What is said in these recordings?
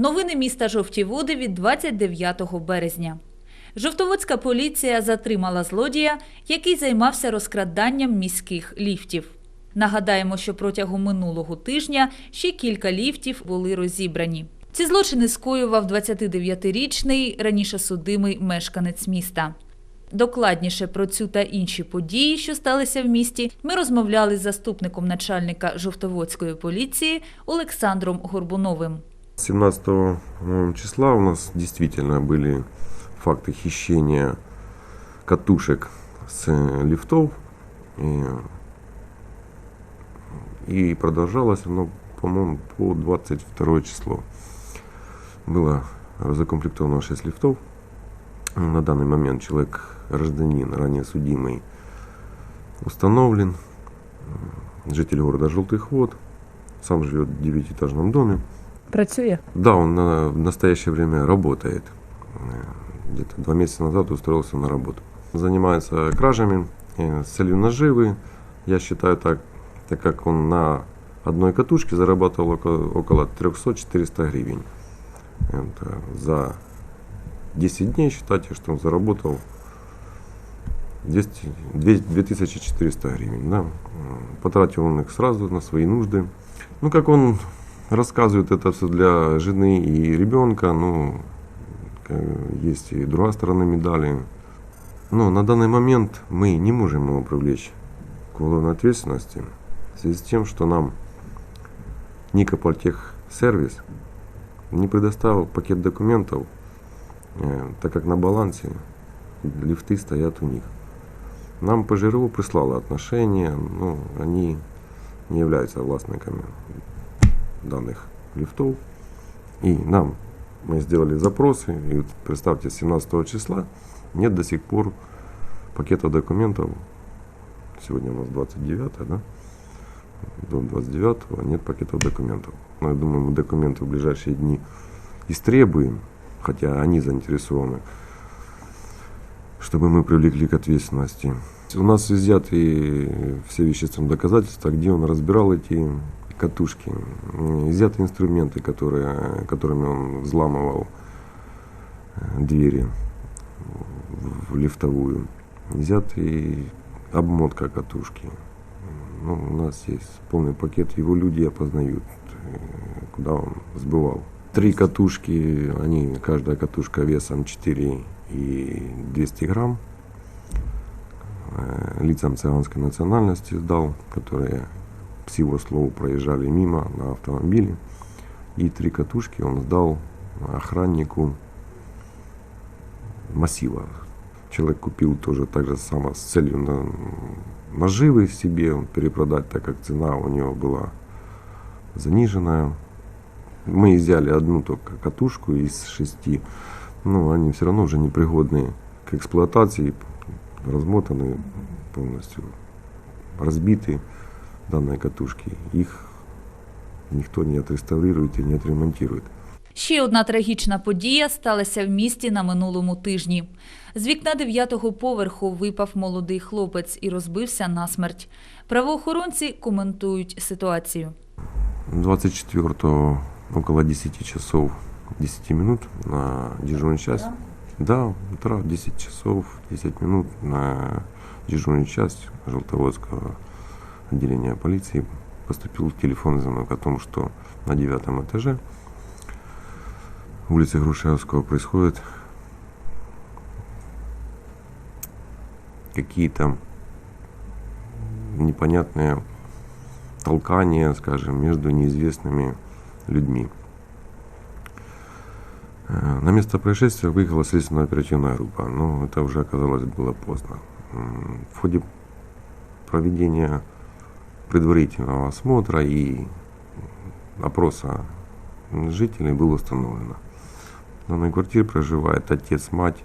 Новини міста Жовті Води від 29 березня. Жовтоводська поліція затримала злодія, який займався розкраданням міських ліфтів. Нагадаємо, що протягом минулого тижня ще кілька ліфтів були розібрані. Ці злочини скоював 29-річний раніше судимий мешканець міста. Докладніше про цю та інші події, що сталися в місті, ми розмовляли з заступником начальника Жовтоводської поліції Олександром Горбуновим. 17 по-моему, числа у нас действительно были факты хищения катушек с э, лифтов. И, и продолжалось оно, по-моему, по 22 число. Было закомплектовано 6 лифтов. На данный момент человек, гражданин, ранее судимый, установлен. Житель города Желтых Вод. Сам живет в девятиэтажном доме. Працює? Да, он на- в настоящее время работает. Где-то два месяца назад устроился на работу. Занимается кражами э, с целью наживы. Я считаю так, так как он на одной катушке зарабатывал около, около 300-400 гривен. Это за 10 дней считайте, что он заработал 200, 2400 гривен. Да? Потратил он их сразу на свои нужды. Ну, как он рассказывает это все для жены и ребенка, ну, э, есть и другая сторона медали. Но на данный момент мы не можем его привлечь к уголовной ответственности в связи с тем, что нам Никопольтехсервис не предоставил пакет документов, э, так как на балансе лифты стоят у них. Нам ПЖРУ прислало отношения, но они не являются властниками данных лифтов. И нам мы сделали запросы, и вот представьте, с 17 числа нет до сих пор пакета документов. Сегодня у нас 29, да? До 29 нет пакета документов. Но я думаю, мы документы в ближайшие дни истребуем, хотя они заинтересованы, чтобы мы привлекли к ответственности. У нас изъяты все вещественные доказательства, где он разбирал эти катушки, изъяты инструменты, которые, которыми он взламывал э, двери в лифтовую, изъяты обмотка катушки. Ну, у нас есть полный пакет, его люди опознают, э, куда он сбывал. Три катушки, они, каждая катушка весом 4 и 200 грамм. Э, Лицам цыганской национальности сдал, которые с его слов проезжали мимо на автомобиле. И три катушки он сдал охраннику массива. Человек купил тоже так же само с целью на, наживы себе перепродать, так как цена у него была заниженная. Мы изъяли одну только катушку из шести, но они все равно уже непригодны к эксплуатации, размотаны полностью, разбиты данные катушки. Их никто не отреставрирует и не отремонтирует. Ще одна трагічна подія сталася в місті на минулому тижні. З вікна дев'ятого поверху випав молодий хлопець і розбився насмерть. Правоохоронці коментують ситуацію. 24-го около 10 часов 10 минут на дежурный час. Да, утра 10 часов 10 минут на дежурную часть Желтоводского отделения полиции поступил телефонный звонок о том, что на девятом этаже улицы Грушевского происходит какие-то непонятные толкания, скажем, между неизвестными людьми. Э, На место происшествия выехала следственная оперативная группа, но это уже оказалось было поздно. В ходе проведения предварительного осмотра и опроса жителей было установлено. В данной квартире проживает отец, мать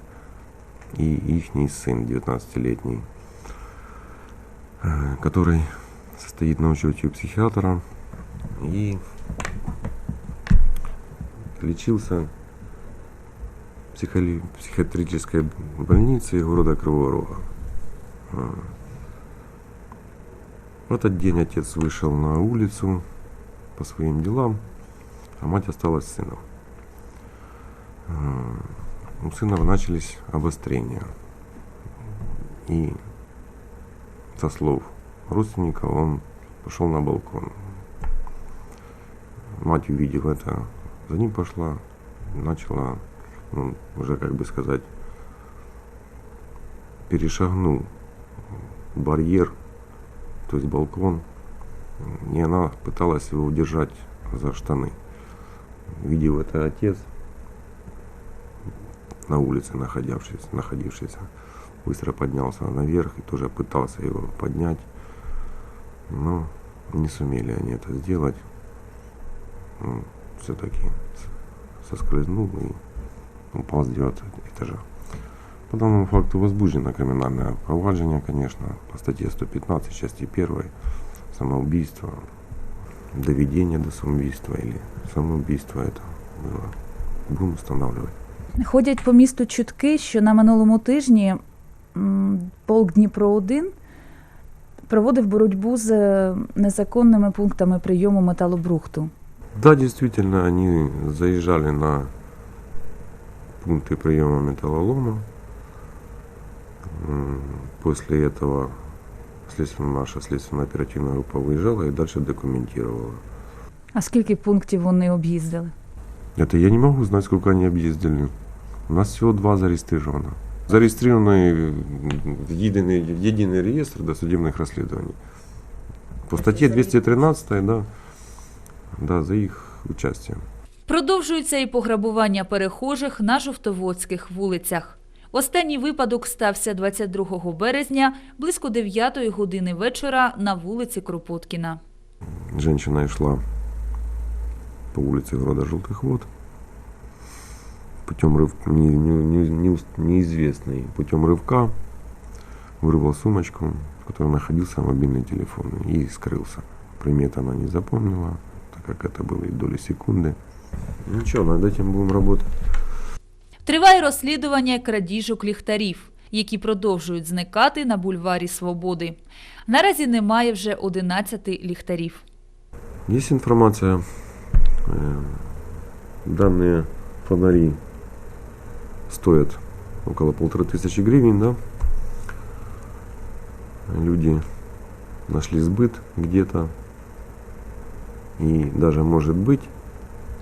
и их сын, 19-летний, э, который состоит на учете у психиатра и лечился в психиатрической больнице города Кривого Рога. В этот день отец вышел на улицу по своим делам, а мать осталась с сыном. м, у сына начались обострения. И со слов родственника он пошел на балкон. Мать, увидев это, за ним пошла, начала, ну, уже, как бы сказать, перешагнул барьер, то есть балкон, и она пыталась его удержать за штаны. Видел это отец, на улице находившийся, находившийся, быстро поднялся наверх и тоже пытался его поднять, но не сумели они это сделать. Все-таки соскользнул и упал с девятого этажа. По данному факту возбуждено криминальное проваджение, конечно, по статье 115, части 1, самоубийство, доведение до самоубийства или самоубийство это было. Будем устанавливать. Ходять по місту чутки, що на минулому тижні м, полк Дніпро 1 проводив боротьбу з е, незаконними пунктами прийому металобрухту. Да, действительно, они заезжали на пункты приема металлолома. М, После этого следственно, наша следственно-оперативная группа выезжала и дальше документировала. А скільки пунктів вони об'їздили? Это я не могу знать, сколько они объездили. У нас всего два зарегистрировано. Зарегистрированы в единый, в единый реестр досудебных расследований. По статье 213, да, да, за их участие. Продовжується і пограбування перехожих на жовтоводських вулицях. Останній випадок стався 22 березня близько 9 години вечора на вулиці Кропоткіна. Женщина шла по улице города Желтых Вод путем рывка, не, не- не- не ус- неизвестный путем рывка вырвал сумочку, в которой находился мобильный телефон и скрылся. Примет она не запомнила, так как это было и доли секунды. Ничего, над этим будем работать. Триває розслідування крадіжок ліхтарів, які продовжують зникати на бульварі Свободи. Наразі немає вже 11 ліхтарів. Есть информация, э, данные фонари стоят около полторы тысячи гривен, да? Люди нашли сбыт где-то, и даже может быть,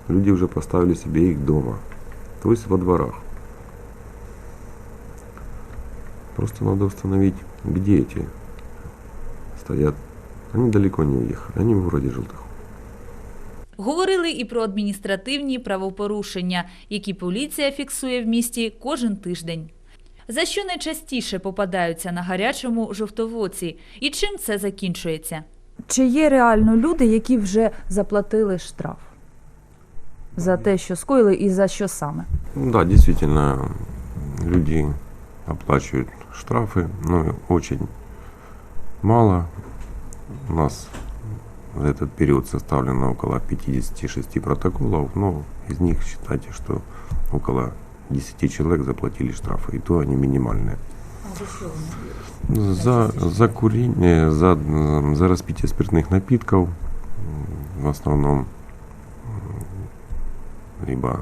люди уже поставили себе их дома, то есть во дворах. Просто надо установить, где эти стоят. Они далеко не уехали, они в городе Желтых. Говорили і про адміністративні правопорушення, які поліція фіксує в місті кожен тиждень. За що найчастіше попадаються на гарячому жовтоводці і чим це закінчується? Чи є реально люди, які вже заплатили штраф за те, що скоїли, і за що саме? Ну Да, действительно, люди оплачивают штрафы, но очень мало. У нас за этот период составлено около 56 протоколов, но из них считайте, что около 10 человек заплатили штрафы, и то они минимальные. За, за курение, за, за распитие спиртных напитков, в основном, либо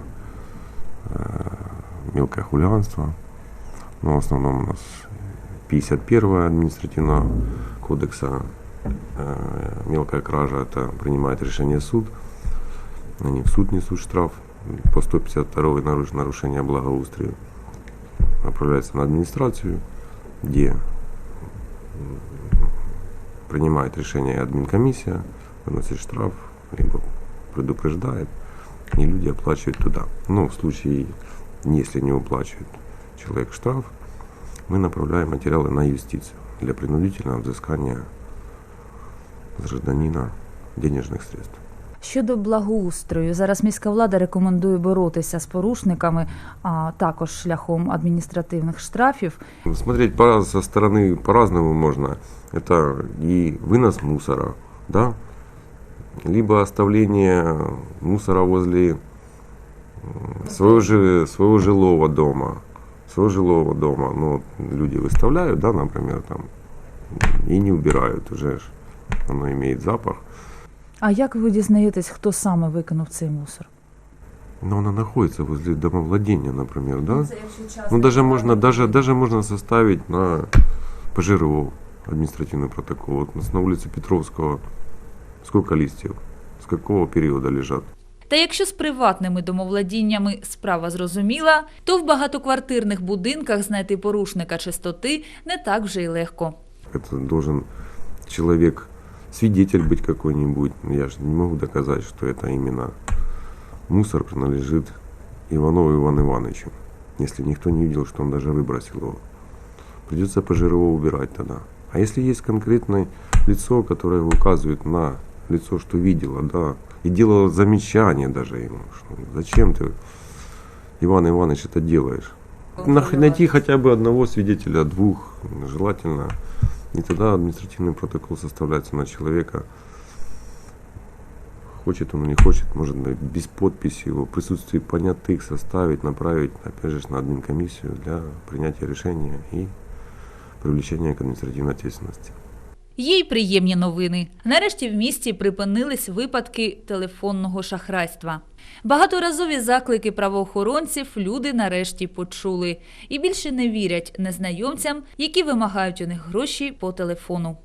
э, мелкое хулиганство. Но в основном у нас 51 административного кодекса э, мелкая кража это принимает решение суд. Они в суд несут штраф по 152 наруш- нарушение благоустрия. Направляется на администрацию, где принимает решение админкомиссия, выносит штраф, либо предупреждает, и люди оплачивают туда. Но в случае, если не уплачивает человек штраф, мы направляем материалы на юстицию для принудительного взыскания с гражданина денежных средств. Щодо благоустрою, зараз міська влада рекомендує боротися з порушниками, а також шляхом адміністративних штрафів. Смотреть по, со стороны по-разному можно. Это и вынос мусора, да, либо оставление мусора возле своего, жи- своего жилого дома. Своего жилого дома. Ну, люди выставляют, да, например, там, и не убирают уже. ж. Оно имеет запах. А як ви дізнаєтесь, хто саме викинув цей мусор? Но она находится возле домовладения, например, да? Ну, даже можно, даже, даже можно составить на пожиров административный протокол. Вот у нас на улице Петровского сколько листьев? С какого периода лежат? Та якщо з приватними домовладіннями справа зрозуміла, то в багатоквартирних будинках знайти порушника чистоти не так вже й легко. Это должен человек, свидетель быть какой-нибудь. Я же не могу доказать, что это именно мусор принадлежит Иванову Ивану Ивановичу. Если никто не видел, что он даже выбросил его. Придется пожирового убирать тогда. А если есть конкретное лицо, которое указывает на лицо, что видело, да, и делало замечание даже ему, что зачем ты, Иван Иванович, это делаешь? Найти хотя бы одного свидетеля, двух, желательно. И тогда административный протокол составляется на человека. Хочет он или не хочет, может быть, без подписи его, в присутствии понятых составить, направить, опять же, на админкомиссию для принятия решения и привлечения к административной ответственности. Є й приємні новини. Нарешті в місті припинились випадки телефонного шахрайства. Багаторазові заклики правоохоронців люди нарешті почули і більше не вірять незнайомцям, які вимагають у них гроші по телефону.